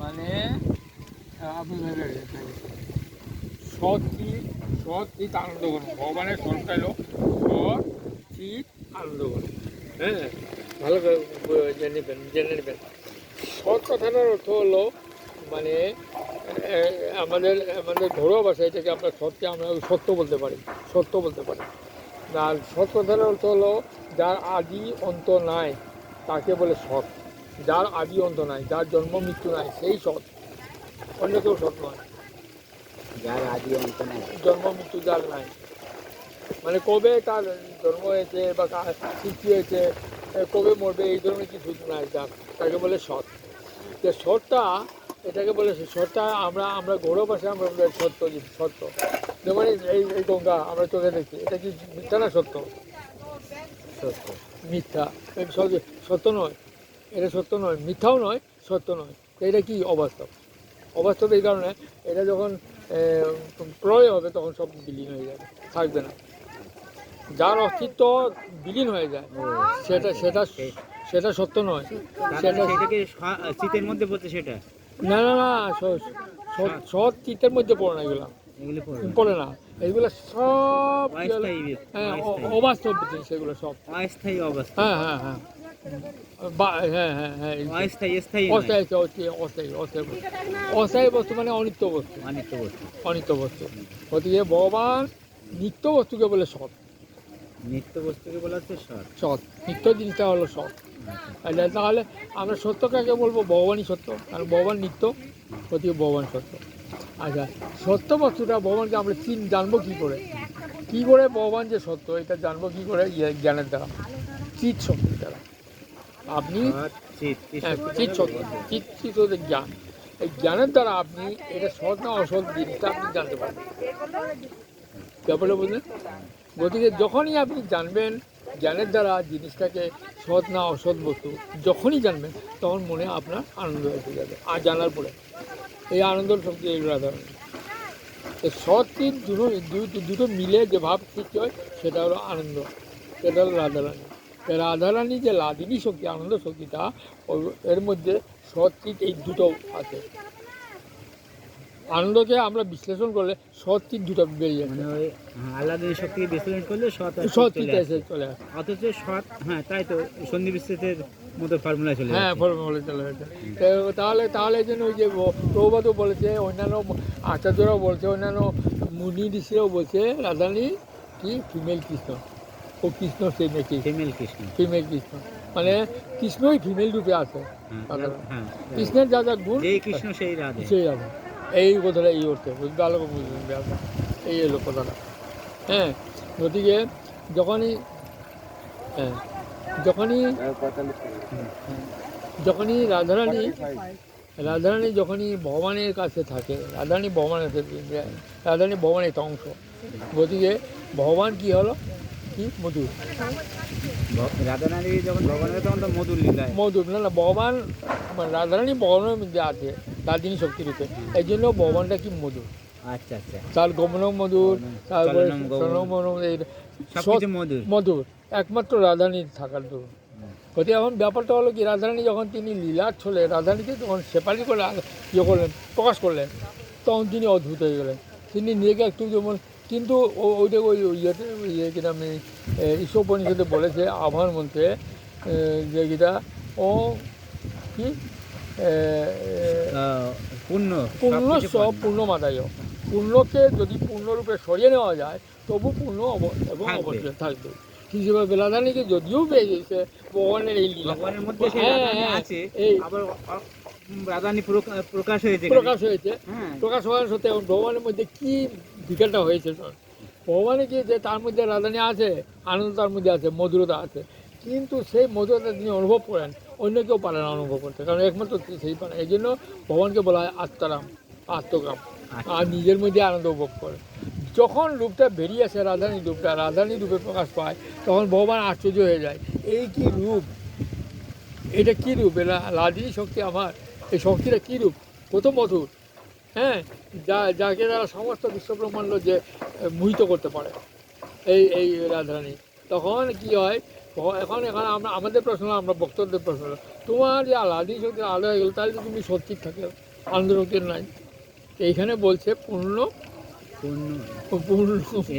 মানে। সৎ চিত সৎ চিত আনন্দ করুন। ভগবানের সৎটা এলো সৎ চিত আনন্দ করুন। হ্যাঁ? ভালো করে জেনে নেবেন জেনে নেবেন। সৎ কথাটার অর্থ হলো মানে আমাদের আমাদের ঘরোয়া ভাষায় এটাকে আমরা সত্যি আমরা সত্য বলতে পারি সত্য বলতে পারি। আর সৎ কথার অর্থ হলো যার আদি অন্ত নাই তাকে বলে সৎ। যার আদি অন্ত নাই যার জন্ম মৃত্যু নাই সেই সৎ। অন্য কেউ সৎ নয়। যার আদি অন্ত নাই। জন্ম মৃত্যু যার নাই। মানে কবে তার জন্ম হয়েছে বা কার সৃষ্টি হয়েছে কবে মরবে এই ধরনের কিছু নাই যার তাকে বলে সৎ। যে সৎটা এটাকে বলে সৎটা আমরা আমরা গৌরব ভাষায় আমরা সত্য সত্য। যেমন এই- এই গঙ্গা আমরা চোখে দেখি এটা কি মিথ্যা না সত্য? সত্য। মিথ্যা। সত্য নয়। এটা সত্য নয় মিথ্যাও নয় সত্য নয়। তো এটা কি অবাস্তব? অবাস্তব এই কারণে এটা যখন এ, প্রলয় হবে তখন সব বিলীন হয়ে যাবে থাকবে না। যার অস্তিত্ব বিলীন হয়ে যায় সেটা সেটা সেটা সত্য নয়। সেটা সেটাকে শীতের মধ্যে পড়ছে সেটা? না না না সৎ চিত্তের মধ্যে পড়ে না এগুলো। পড়ে না। এগুলো সব হ্যাঁ অবাস্তব জিনিস এগুলো সব। অস্থায়ী অবস্থা। হ্যাঁ হ্যাঁ হ্যাঁ। হ্যাঁ হ্যাঁ হ্যাঁ অস্থায়ী স্থায়ী অস্থায়ী অস্থায়ী অস্থায়ী অস্থায়ী বস্তু। মানে অনিত্য বস্তু। অনিত্য বস্তু। অনিত্য বস্তু। গতিকে ভগবান নিত্য বস্তুকে বলে সৎ। নিত্য বস্তুকে বলা হচ্ছে সৎ। সৎ। নিত্য জিনিসটা হলো সৎ। তাহলে আমরা সত্য কাকে বলব? ভগবানই সত্য। আর ভগবান নিত্য গতিকে ভগবান সত্য। আচ্ছা সত্য বস্তুটা ভগবানকে আমরা চিন জানব কী করে? কী করে ভগবান যে সত্য এটা জানব কী করে? ইয়ে জ্ঞানের দ্বারা। চিৎ দ্বারা আপনি হ্যাঁ, চিৎ হচ্ছে জ্ঞান। এই জ্ঞানের দ্বারা আপনি এটা সৎ না অসৎ জিনিসটা আপনি জানতে পারবেন। ব্যাপারটা বুঝলেন গতিকে যখনই আপনি জানবেন জ্ঞানের দ্বারা জিনিসটাকে সৎ না অসৎ বস্তু যখনই জানবেন তখন মনে আপনার আনন্দ এসে যাবে। আর জানার পরে এই আনন্দ শক্তি এগুলো ধরনের সৎ দুটো দুটো মিলে যে ভাব সৃষ্টি হয় সেটা হলো আনন্দ সেটা হলো রাধারানী রাধারানী যে লাদিনী শক্তি আনন্দ শক্তিটা এর মধ্যে সৎ চিৎ এই দুটো আছে। আনন্দকে আমরা বিশ্লেষণ করলে সৎ চিৎ দুটো বেরিয়ে মানে ওই হ্যাঁ, আল্লাহর শক্তিকে বিশ্লেষণ করলে সৎ এসে চলে আসে। অথচ সৎ হ্যাঁ তাই তো সন্ধি বিচ্ছেদের মতো ফর্মুলা চলে হ্যাঁ। ফর্মুলা চলে তাহলে তাহলে যেন ওই যে প্রভাতও বলেছে অন্যান্য আচার্যরাও বলছে অন্যান্য মুনি ঋষিরাও বলছে রাধারানী কি ফিমেল কৃষ্ণ। ও কৃষ্ণ সেই নাকি ফিমেল কৃষ্ণ। ফিমেল কৃষ্ণ। মানে কৃষ্ণই ফিমেল রূপে আছে। হ্যাঁ, রাধারানী। হ্যাঁ কৃষ্ণের যা যা গুণ কৃষ্ণ সেই রাধে। সেই আছে এই কথাটা এই অর্থে। বুঝ- ভালো করে বুঝবেন এই এলো কথাটা। হ্যাঁ গতিকে যখনই হ্যাঁ যখনই যখনই রাধারানী রাধারানী যখনই ভগবানের কাছে থাকে রাধারানী ভগবানের কাছে রাধারানী ভগবানের একটা অংশ গতিকে ভগবান কি হলো? কি? মধুর রাধারানী যখন ভগবানের তখন তো মধুর লীলায় মধুর। না না ভগবান রাধারানী ভগবানের মধ্যে আছে রূপে। এই জন্য ভগবানটা কি মধুর আচ্ছা আচ্ছা। তার মধুর তারপরে মধুর একমাত্র রাধারানীর থাকার দরুন। গতি এখন ব্যাপারটা হলো কি রাধারানী যখন তিনি লীলা ছলে রাধারানীকে যখন সেপারি করে ইয়ে করলেন প্রকাশ করলেন তখন তিনি অদ্ভুত হয়ে গেলেন। তিনি নিজেকে একটু যেমন কিন্তু ওইটা ওই ইয়েতে ইয়ে কিনা আমি ঈশ্বর উপনিষদে বলেছে আভার মন্ত্রে যে কিটা ও কি? পূর্ণ পূর্ণ সব পূর্ণ। মাদায় পূর্ণকে যদি পূর্ণরূপে সরিয়ে নেওয়া যায় তবু পূর্ণ এবং থাকবে। অবশ্যই থাকবে। হিসেবে বেলাদানিকে যদিও পেয়ে গেছে ভগবানের এই ভগবানের মধ্যে হ্যাঁ, হ্যাঁ, আছে এই আবার প্রকাশ হয়েছে প্রকাশ হয়েছে। হ্যাঁ। প্রকাশ হওয়ার সত্ত্বে এখন ভগবানের মধ্যে কি বিকারটা হয়েছে, শোন। ভগবানে কি যে তার মধ্যে রাধানী আছে, আনন্দ তার মধ্যে আছে, মধুরতা আছে, কিন্তু সেই মধুরতা তিনি অনুভব করেন, অন্য কেউ পারে না অনুভব করতে, কারণ একমাত্র সেই পারে এই জন্য ভগবানকে বলা হয় আত্মারাম আত্মকাম আর নিজের মধ্যে আনন্দ উপভোগ করে। যখন রূপটা বেরিয়ে আসে রাধানী রূপটা রাধানী রূপে প্রকাশ পায়, তখন ভগবান আশ্চর্য হয়ে যায়, এই কি রূপ? এটা কি রূপ? এটা লাদিনী শক্তি আমার, এই শক্তিটা কি রূপ? কত মধুর হ্যাঁ যা যাকে তারা সমস্ত বিশ্বব্রহ্মাণ্ড যে মুহিত করতে পারে এই এই রাজধানী তখন কি হয় এখন এখন আমরা আমাদের প্রশ্ন আমরা বক্তব্যের প্রশ্ন তোমার যে আলাদি শক্তির আলো হয়ে গেলো তাহলে তুমি সত্যি থাকে আনন্দ শক্তির নাই। এইখানে বলছে পূর্ণ পূর্ণ। পূর্ণ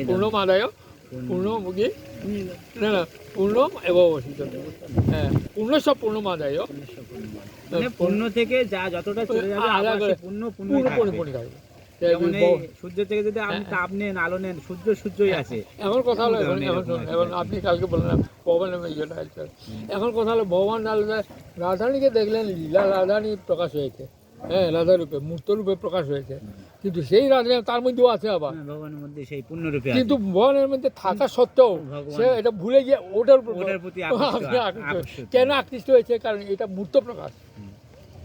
পূর্ণ মাদায়। পূর্ণ না না পূর্ণ এবং হ্যাঁ পূর্ণ সব পূর্ণ মাদায় মানে পূর্ণ থেকে যা যতটা চলে যাবে আলাদা করে পূর্ণ পূর্ণ পূর্ণ পূর্ণ থাকবে। সূর্য থেকে যদি আপনি হ্যাঁ, তাপ নেন আলো নেন সূর্য সূর্যই আছে এখন কথা হলো এখন আপনি কালকে বললেন আছে। এখন কথা হলো ভগবান রাধারণীকে দেখলেন লীলা রাধারণী প্রকাশ হয়েছে। হ্যাঁ রাধা রূপে মূর্ত রূপে প্রকাশ হয়েছে। কিন্তু সেই রাধারণী তার মধ্যেও আছে আবার। হ্যাঁ, ভগবানের মধ্যে সেই পূর্ণ রূপে আছে। কিন্তু ভগবানের মধ্যে থাকা সত্ত্বেও সে এটা ভুলে গিয়ে ওটার প্রতি। কেন আকৃষ্ট হয়েছে? কারণ এটা মূর্ত প্রকাশ।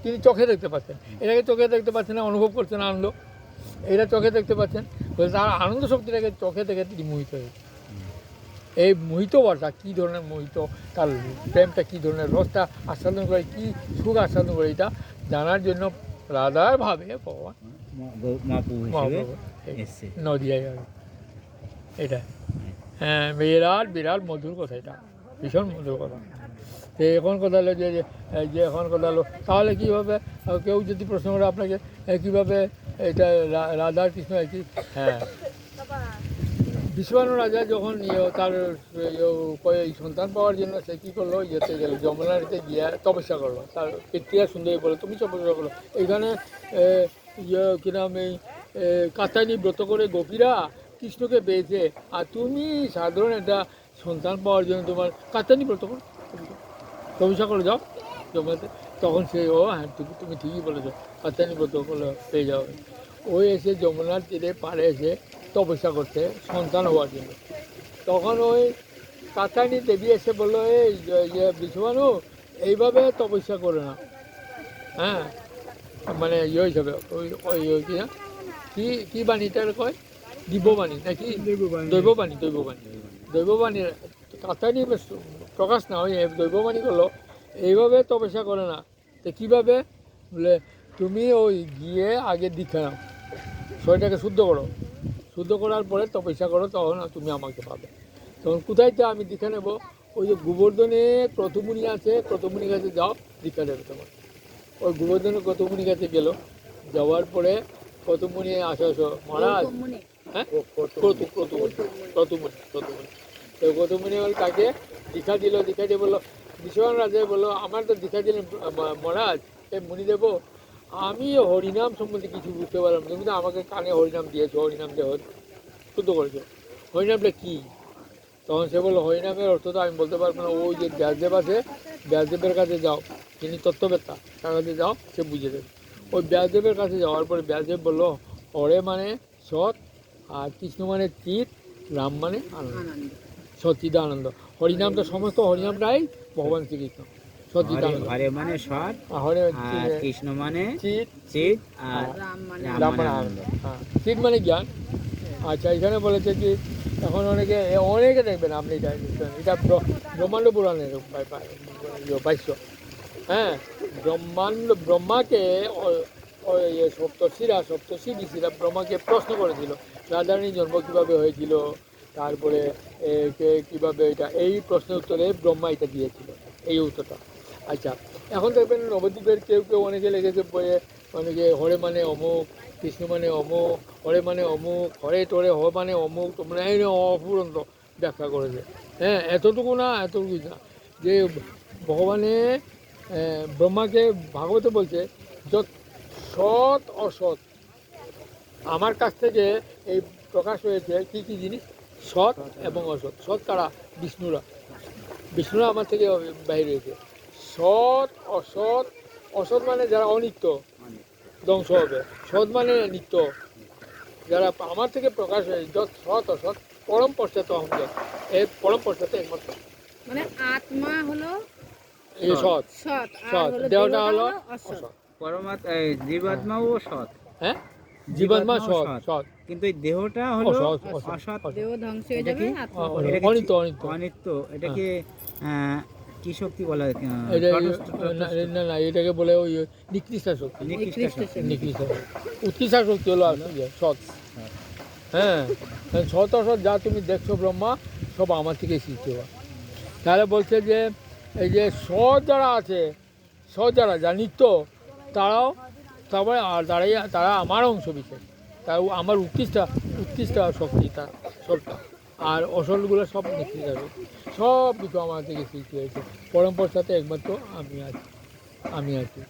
তিনি চোখে দেখতে পাচ্ছেন। এটাকে চোখে দেখতে পাচ্ছেন না অনুভব করছেন আনন্দ। এটা চোখে দেখতে পাচ্ছেন। তার আনন্দ শক্তিটাকে চোখে দেখে তিনি মোহিত হয়েছে এই মোহিত বলটা কী ধরনের মোহিত? তার প্রেমটা কী ধরনের? রসটা আস্বাদন করে কী সুখ আস্বাদন করে? এটা জানার জন্য রাধার ভাবে ভগবান। নদিয়ায় যাবে এটা হ্যাঁ বিরাট বিরাট মধুর কথা এটা ভীষণ মধুর কথা তো এখন কথা হলো যে যে- এখন কথা হলো তাহলে কীভাবে কেউ যদি প্রশ্ন করে আপনাকে কীভাবে এটা রাধা কৃষ্ণ একই হ্যাঁ বিশ্ববানু রাজা যখন ইয়ে তার ইয়ে এই সন্তান পাওয়ার জন্য সে কী করল? যেতে গেল যমুনারিতে গিয়ে তপস্যা করল। তার পিতৃয়া সুন্দরী বলে তুমি তপস্যা করল এখানে এ, ইয়ে কিনাম এই এ, কাতানি ব্রত করে গোপীরা কৃষ্ণকে পেয়েছে আর তুমি সাধারণ একটা সন্তান পাওয়ার জন্য তোমার কাতানি ব্রত করো। তপস্যা করে যাও যমুনাতে। তখন সে ও হ্যাঁ তুমি তুমি ঠিকই বলেছ কাতানি ব্রত করলে পেয়ে যাও। ওই এসে যমুনার তীরে পাড়ে এসে তপস্যা করতে সন্তান হওয়ার জন্য। তখন ওই কাতানি দেবী এসে বলল এই যে- বিশ্ববানু এইভাবে তপস্যা করে না। হ্যাঁ মানে ইয়ে হিসাবে ওই ওই ওই কি না? কি কি বাণীটার কয়? দিব্যবাণী নাকি? দৈববাণী। দৈববাণী দৈববাণী। কাতানি প্রকাশ না ওই দৈববাণী করল এইভাবে তপস্যা করে না। তো কীভাবে? বলে তুমি ওই গিয়ে আগে দীক্ষা নাও শরীরটাকে শুদ্ধ করো। শুদ্ধ করার পরে তপস্যা করো তখন তুমি আমাকে পাবে। তখন কোথায় যা আমি দীক্ষা নেব। ওই যে গোবর্ধনে ক্রতুমুনি আছে ক্রতুমুনি কাছে যাও দীক্ষা দেবে তোমার। ওই গোবর্ধনে ক্রতুমুনি কাছে গেলো যাওয়ার পরে ক্রতুমুনি আসো আসো মহারাজ। হ্যাঁ? ক্রতু ক্রতুমুনি ক্রতুমুনি ক্রতুমুনি তো ক্রতুমুনি তাকে দীক্ষা দিল দীক্ষা দিয়ে বলল বিশ্বনাথ রাজা বলল আমার তো দীক্ষা দিলেন মহারাজ এ মুনিদেব আমি হরিনাম সম্বন্ধে কিছু বুঝতে পারলাম না। তুমি তো আমাকে কানে হরিনাম দিয়েছ হরিনাম দিয়ে হরি- শুদ্ধ করেছ। হরিনামটা কী? তখন সে বলল হরিনামের অর্থ তো আমি বলতে পারব না। ওই যে ব্যাসদেব আছে ব্যাসদেবের কাছে যাও। তিনি তত্ত্ববেত্তা তার কাছে যাও সে বুঝে দেবে। ওই ব্যাসদেবের কাছে যাওয়ার পরে ব্যাসদেব বলল হরে মানে সৎ আর কৃষ্ণ মানে চিত রাম মানে আনন্দ। সচ্চিদানন্দ হরিনামটা সমস্ত হরিনামটাই ভগবান শ্রীকৃষ্ণ। হরে- মানে সৎ আর কৃষ্ণ মানে চিত আর রাম মানে মানে মানে আনন্দ। হ্যাঁ চিত মানে জ্ঞান। আচ্ছা এখানে বলেছে কি এখন অনেকে অনেকে দেখবেন আপনি এটা এটা ব্রহ্মাণ্ড পুরাণের বা- ইয়ে হ্যাঁ ব্রহ্মাণ্ড ব্রহ্মাকে ইয়ে সপ্তর্ষিরা সপ্তর্ষি ঋষিরা ব্রহ্মাকে প্রশ্ন করেছিল রাধারানীর জন্ম কীভাবে হয়েছিল তারপরে কে- কীভাবে এটা এই প্রশ্নের উত্তরে ব্রহ্মা এটা দিয়েছিল এই উত্তরটা। আচ্ছা এখন দেখবেন নবদ্বীপের কেউ কেউ অনেকে লেগেছে বইয়ে, অনেকে হরে মানে অমুক কৃষ্ণ মানে অমুক হরে মানে অমুক হরে টরে হ মানে অমুক তোমরা এই অফুরন্ত ব্যাখ্যা করেছে। হ্যাঁ এতটুকু না এতটুকু না। যে ভগবানে ব্রহ্মাকে ভাগবতে বলছে, যত সৎ অসৎ, আমার কাছ থেকে এই প্রকাশ হয়েছে কি কি জিনিস? সৎ এবং অসৎ। সৎ কারা? বিষ্ণুরা। বিষ্ণুরা আমার থেকে বাইরে হয়েছে। সৎ অসৎ অসৎ মানে যারা অনিত্য ধ্বংস হবে। সৎ মানে নিত্য। যারা আমার থেকে প্রকাশ হয়েছে যত সৎ অসৎ পরম পশ্চাৎ যত এই পরম পশ্চাতে একমাত্র। মানে আত্মা হলো সৎ। সৎ দেহটা হলো অসৎ। অসৎ। জীবাত্মাও সৎ। হ্যাঁ? জীবাত্মা সৎ সৎ। কিন্তু এই দেহটা হলো অসৎ। দেহ ধ্বংস হয়ে যাবে অনিত্য অনিত্য। অনিত্য। এটাকে আহ, কি শক্তি বলা হয়? না না, এটাকে বলে ওই নিকৃষ্টা শক্তি। নিকৃষ্ট উৎকৃষ্টা শক্তি হলো সৎ হ্যাঁ সৎ অসৎ যা তুমি দেখছ ব্রহ্মা সব আমার থেকে সৃষ্টি তাহলে বলছে যে এই যে সৎ যারা আছে সৎ যারা যা নিত্য তারাও তারপরে আর দাঁড়াই তারা আমার অংশ বিশেষ তার আমার উৎকৃষ্ট উৎকৃষ্ট শক্তি তার সবটা আর অসলগুলো সব নিখে যাবে। সব কিছু আমার থেকে সৃষ্টি হয়েছে? পরম্পরার সাথে একমাত্র আমি আছি। আমি আছি।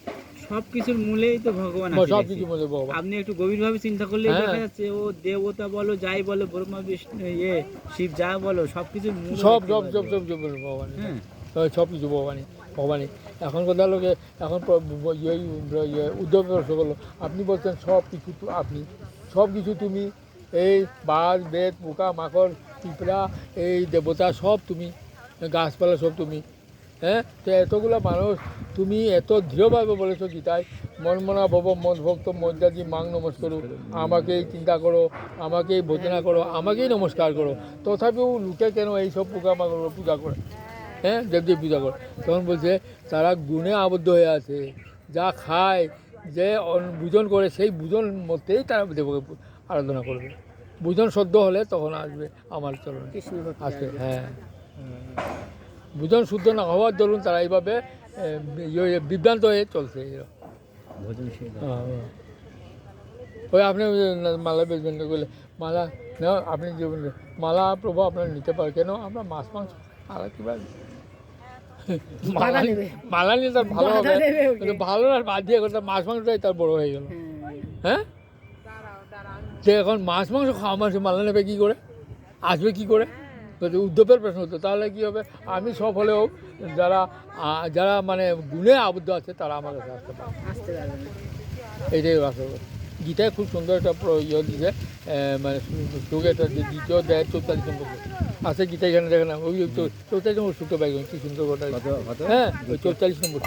সব কিছুর মূলেই তো ভগবান সব। কিছু মধ্যে ভগবান। আপনি একটু গভীরভাবে চিন্তা করলে হ্যাঁ। দেখা যাচ্ছে ও দেবতা বলো যাই বলো ব্রহ্মা বিষ্ণু ইয়ে শিব যা বলো সব কিছুর মূল সব সব সব। সব সব ভগবান। হ্যাঁ। সব কিছু ভগবানই ভগবানই। এখন কথা লোকে এখন ইয়ে ইয়ে করল আপনি বলছেন সব কিছু আপনি। সব কিছু তুমি এই বাঘ বেদ পোকা মাকড় পিঁপড়া, এই দেবতা সব তুমি, গাছপালা সব তুমি। হ্যাঁ? তো এতগুলো মানুষ, তুমি এত দৃঢ়ভাবে বলেছ গীতায় মনমনা ভব, মন ভক্ত মজ্জাদি মাং নমস্কার। আমাকেই চিন্তা করো, আমাকেই ভোজনা করো, আমাকেই নমস্কার করো। তথাপিও লোকে কেন এইসব পোকা মাকড় পূজা করে? হ্যাঁ? দেবদেব পূজা করে। তখন বলছে, তারা গুণে আবদ্ধ হয়ে আছে। যা খায়, যে ভোজন করে, সেই ভোজন মধ্যেই তারা দেবকে আরাধনা করবে। ভোজন সদ্য হলে তখন আসবে আমার চরণ। আসবে। হ্যাঁ। ভোজন শুদ্ধ না হওয়ার দরুন তারা এইভাবে ইয়ে- বিভ্রান্ত হয়ে চলছে হ্যাঁ, হ্যাঁ। ওই আপনি মালা বেচবেন না বলে মালা না আপনি যে মালা প্রভু আপনার নিতে পারে কেন? আমরা মাছ মাংস মালা কি বাদ মালা মালা নিয়ে তার ভালো হবে। কিন্তু ভালো আর বাদ দিয়ে করতে মাছ মাংসটাই তার বড় হয়ে গেল। হ্যাঁ। যে এখন মাছ মাংস খাওয়া মাংস মালা নেবে কী করে? আসবে কী করে? যদি উদ্যোগের প্রশ্ন হতো তাহলে কী হবে? আমি সব হলেও যারা যারা মানে গুণে আবদ্ধ আছে তারা আমার কাছে আসতে পারে এটাই আসল গীতায় খুব সুন্দর একটা প্রয়োজন ইয়ে দিছে মানে চোখে একটা যে দ্বিতীয় দেয় চৌতাল্লিশ নম্বর আছে গীতা এখানে দেখেন ওই চৌ- চৌতাল্লিশ নম্বর সূত্র পাই কি সুন্দর কথা হ্যাঁ ওই নম্বর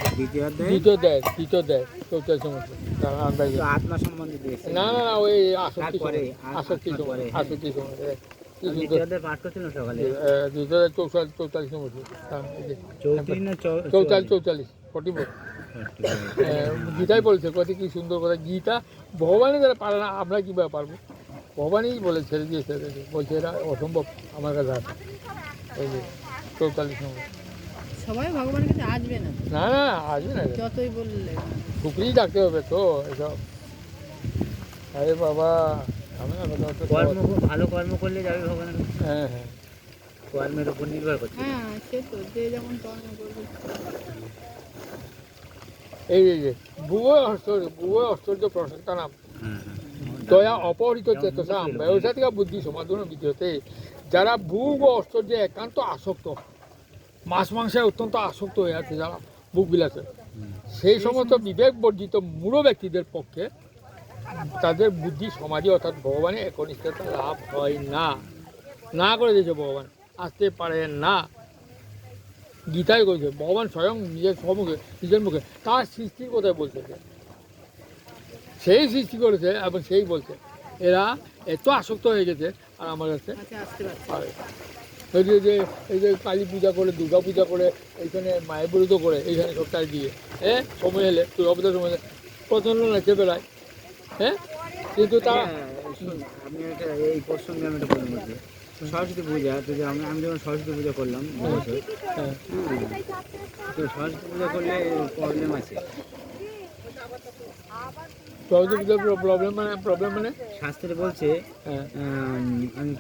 দ্বিতীয় দেয় দ্বিতীয় দেয় চৌতাল্লিশ নম্বর না না না ওই আসক্তি আসক্তি হ্যাঁ। আসক্তি সময় কি চৌতাল্লিশ নম্বর হ্যাঁ, এই যে। চৌত্রিশ না চৌ- চৌতাল্লিশ চৌতাল্লিশ ফর্টি ফোর। গীতাই বলছে কত কি সুন্দর কথা গীতা ভগবানের যারা পারে না আমরা কীভাবে পারব? ভগবানই বলে ছেড়ে দিয়ে ছেড়ে দিয়ে বলছে এরা অসম্ভব আমার কাছে আসে এই যে চৌতাল্লিশ নম্বর। সবাই ভগবানের কাছে আসবে না? না না আসবে না। যতই বললে। শুক্রিই ডাকতে হবে তো এসব। আরে বাবা আমি না কথা হচ্ছে কর্ম ভালো কর্ম করলে যাবে ভগবানের হ্যাঁ হ্যাঁ। কর্মের উপর নির্ভর করছে। হ্যাঁ সে তো যে যেমন কর্ম করবে। এই এই যে ভুব আশ্চর্য ভুব আশ্চর্য প্রসক্তা নাম। হ্যাঁ, হ্যাঁ। দয়া অপহৃত চেতসা ব্যবসায়িক বুদ্ধি সমাধান বিদ্যতে যারা ভূগ ও ঐশ্বর্যে একান্ত আসক্ত মাছ মাংসে অত্যন্ত আসক্ত হয়ে আছে যারা বুক বিলাসে সেই সমস্ত বিবেক বর্জিত মূঢ় ব্যক্তিদের পক্ষে তাদের বুদ্ধি সমাধি অর্থাৎ ভগবানের একনিষ্ঠতা লাভ হয় না। না করে দিয়েছে ভগবান আসতে পারে না। গীতায় করেছে ভগবান স্বয়ং নিজের সম্মুখে নিজের মুখে তার সৃষ্টির কথায় বলছে। সেই সৃষ্টি করেছে এবং সেই বলছে। এরা এত আসক্ত হয়ে গেছে আর আমার কাছে। এই যে এই যে কালী পূজা করে দুর্গা পূজা করে এইখানে মায়ের বিরুদ্ধ করে এইখানে সব দিয়ে। হ্যাঁ সময় এলে দুর্গা পূজার সময় এলে প্রচণ্ড নাচে বেড়ায়। হ্যাঁ কিন্তু তারা হ্যাঁ, আমি একটা এই প্রসঙ্গে আমি একটা বলব যে সরস্বতী পূজা তো যে আমি আমি যখন সরস্বতী পূজা করলাম এবছর, হ্যাঁ। তো সরস্বতী পূজা করলে প্রবলেম আছে। পূজার প্রবলেম মানে প্রবলেম মানে? শাস্ত্রে বলছে হ্যাঁ। আমি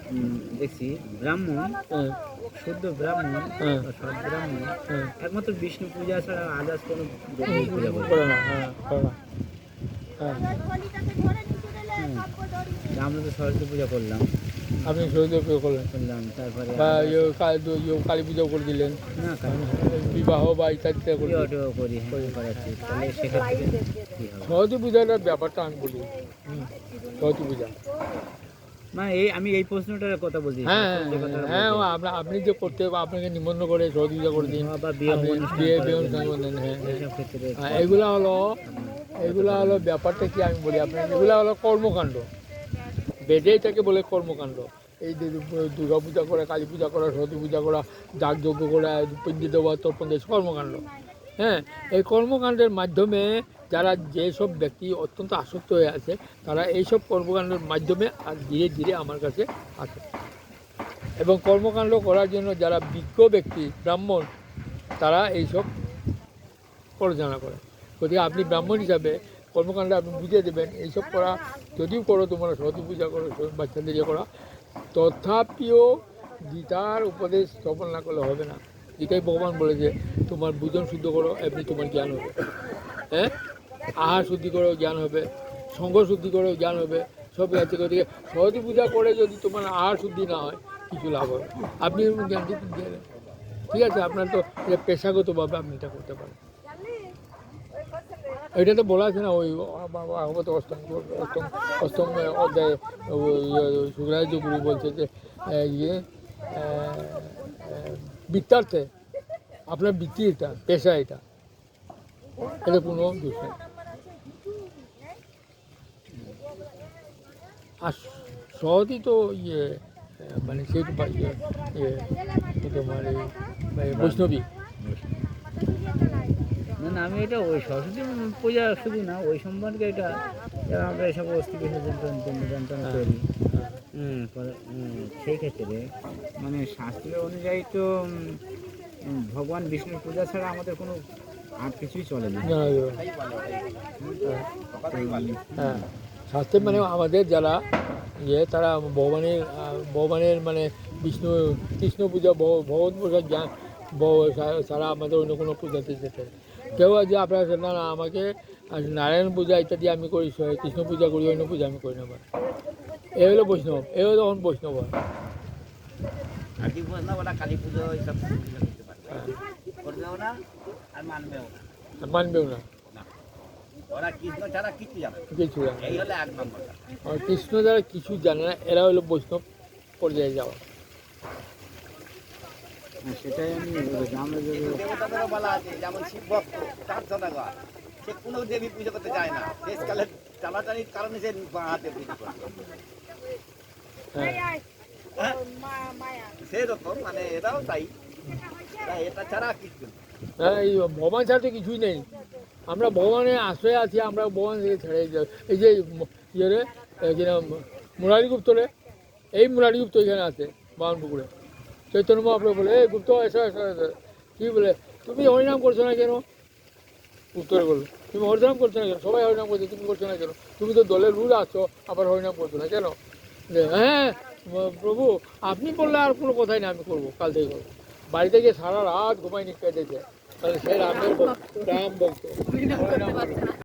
দেখছি ব্রাহ্মণ হ্যাঁ। শুদ্ধ ব্রাহ্মণ হ্যাঁ। বা সৎ ব্রাহ্মণ একমাত্র বিষ্ণু পূজা ছাড়া আদার্স কোনো পূজা করে না। আমরা তো সরস্বতী পূজা করলাম। আপনি সরস্বতী পূজা করলেন? করলাম তারপরে বা ইয়ে কালী ইয়ে কালী পূজাও করে দিলেন? বিবাহ বা ইত্যাদি করে। করি হ্যাঁ করাচ্ছি। তাহলে সেক্ষেত্রে কি হবে? সরস্বতী পূজার ব্যাপারটা আমি বলি। সরস্বতী পূজা মানে এই আমি এই প্রশ্নটার কথা বলছি। হ্যাঁ শাস্ত্রে যে কথাটা হ্যাঁ বলছে। আপনি যে করতে আপনাকে নিমন্ত্রণ করে পূজা করে দিন। বিয়ে। অনুষ্ঠান হ্যাঁ হ্যাঁ। হ্যাঁ, এগুলা হলো এগুলা হলো ব্যাপারটা কি আমি বলি আপনার এগুলা হলো কর্মকাণ্ড। বেদে এটাকে বলে কর্মকাণ্ড। এই যে দুর্গা পূজা করা কালী পূজা করা সরস্বতী পূজা করা যাগযজ্ঞ করা পিণ্ডি দেওয়া তর্পণ দেওয়া কর্মকাণ্ড। হ্যাঁ এই কর্মকাণ্ডের মাধ্যমে যারা যেসব ব্যক্তি অত্যন্ত আসক্ত হয়ে আছে, তারা এইসব কর্মকাণ্ডের মাধ্যমে আর ধীরে ধীরে আমার কাছে আসে। এবং কর্মকাণ্ড করার জন্য যারা বিজ্ঞ ব্যক্তি, ব্রাহ্মণ, তারা এইসব পরিচালনা করে। গতিকে আপনি ব্রাহ্মণ হিসাবে কর্মকাণ্ডে আপনি বুঝিয়ে দেবেন, এইসব করা যদিও করো, তোমরা সরস্বতী পূজা করো বাচ্চাদের ইয়ে করা, তথাপিও গীতার উপদেশ শ্রবণ না করলে হবে না। গীতাই ভগবান বলেছে, তোমার বুজন শুদ্ধ করো, এমনি তোমার জ্ঞান হবে। হ্যাঁ? আহার শুদ্ধি করেও জ্ঞান হবে, সঙ্গ শুদ্ধি করেও জ্ঞান হবে, সব আছে ওদিকে সরস্বতী পূজা করে যদি তোমার আহার শুদ্ধি না হয়, কিছু লাভ হবে আপনি জ্ঞান ঠিক আছে, আপনার তো পেশাগতভাবে আপনি এটা করতে পারেন। এটা তো বলা আছে না, ওই আগত অষ্টম অষ্টম অষ্টম অধ্যায়ে সুরাজ গুরু বলছে যে ইয়ে বৃত্তার্থে। আপনার বৃত্তি এটা, পেশা এটা। এটা কোনো দোষ নেই। আর সহজই তো ইয়ে মানে সেই ইয়ে ইয়ে তোমার এই এই বৈষ্ণবী। না না আমি এটা ওই সরস্বতী পূজা শুধু না ওই সম্পর্কে এটা আমরা এসব অস্থি বিসর্জন যন্ত্রণা করি। সেই ক্ষেত্রে মানে শাস্ত্রের অনুযায়ী তো ভগবান বিষ্ণুর পূজা ছাড়া আমাদের কোনো আর কিছুই চলে না। না, তো, উম, শাস্ত্রে মানে আমাদের যারা ইয়ে তারা ভগবানের ভগবানের মানে বিষ্ণু কৃষ্ণ পূজা ভগবত পূজা জ্ঞান ভ- সা- ছাড়া আমাদের অন্য কোনো পূজাতে যেতে কেউ আছে আপনার না না আমাকে নারায়ণ পূজা ইত্যাদি আমি করি কৃষ্ণ পূজা করি অন্য পূজা আমি করি না এ হলো বৈষ্ণব এ হলো তখন বৈষ্ণব। হয়। মানবেও না। কিছু জানে না। এই হলে এক নম্বর কৃষ্ণ যারা কিছু জানে না এরা হলো বৈষ্ণব পর্যায়ে যাওয়া। হ্যাঁ, সেটাই আমি। আমরা যদি দেবতাদেরও বলা আছে যেমন শিব ভক্ত তার সে কোনো দেবী পুজো করতে যায় না। শেষকালে টানাটানির কারণে সে হাতে পুজো করে হ্যাঁ। সেরকম মানে এরাও তাই। তাই এটা ছাড়া কিচ্ছু না। হ্যাঁ এই ভগবান ছাড়া তো কিছুই নেই। আমরা ভগবানের আশ্রয়ে আছি, আমরা ভগবান থেকে ছেড়ে এই যে ইয়ে রে, এই যে নাম রে এই মুরারি গুপ্ত এখানে আছে বাগানপুকুরে চৈতন্য মহাপ্রভু বলে, এই গুপ্ত, এসো এসো এসো। কী বলে, তুমি হরিনাম করছ না কেন? উত্তরে বলল তুমি হরিনাম করছ না কেন? সবাই হরিনাম করছে, তুমি করছ না কেন? তুমি তো দলের রুল আসছো আবার হরিনাম করছ না কেন? হ্যাঁ প্রভু, আপনি বললে আর কোনো কথাই না, আমি করব, কাল থেকে করব। বাড়িতে গিয়ে সারা রাত ঘুমাই কেটেছে তাহলে সে রামের ভক্ত রাম ভক্ত হরিনাম করে।